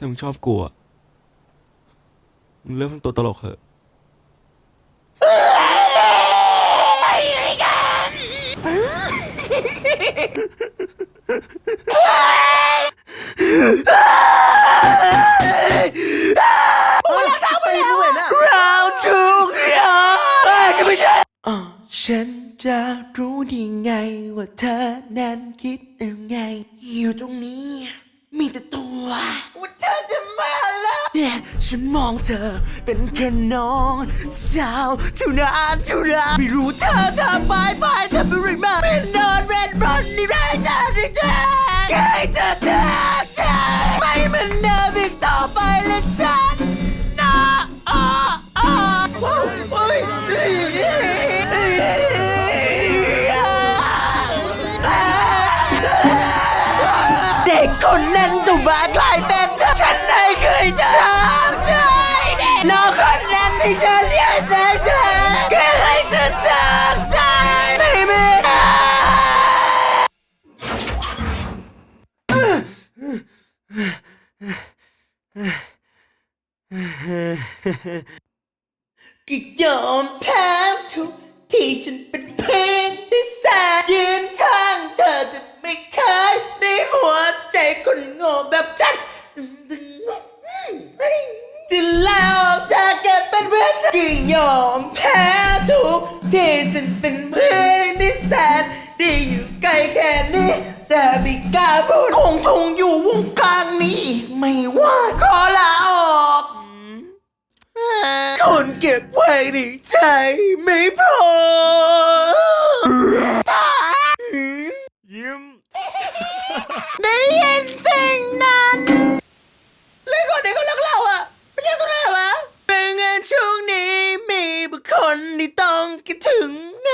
แต่มึงชอบกูอะมึงเลิกทำตัวตลกเถอะเราทุกอย่างจะไม่ใช่อ๋อฉันจะรู้ได้ไงว่าเธอนั้นคิดยังไง อยู่ตรงนี้ มีแต่ตัว ฉันมองเธอเป็นแค่น้องสาวเท่านั้นเท่านั้นไม่รู้เธอเธอไปไปเธอไป็นไรมาเป็นนอนเป็นบนนี่ไรเธอได้เธอแค่เธอเธอ ด็กคนนั้นต้องมากลายเป็นเธอฉันไม่เคยจะทำใจน้องคนนั้นที่ฉันเรียกได้เธอแค่ให้เธอจำใจไม่มือนก็ยอมแพ้ทุกที่ฉันเป็นเพียงที่แส คนโง่แบบฉันจะแล้วเธอเกิดเป็นเพื่อนฉันก็ยอมแพ้ทุกที่ฉันเป็นเพื่อนที่แสนด้อยู่ใกล้แค่นี้ แต่ไม่กล้าพูดคงทงอยู่วงการนี้อีกไม่ว่าขอลาออกคนเก็บไว้ในใจไม่พอ คนที่ต้องคิดถึงไง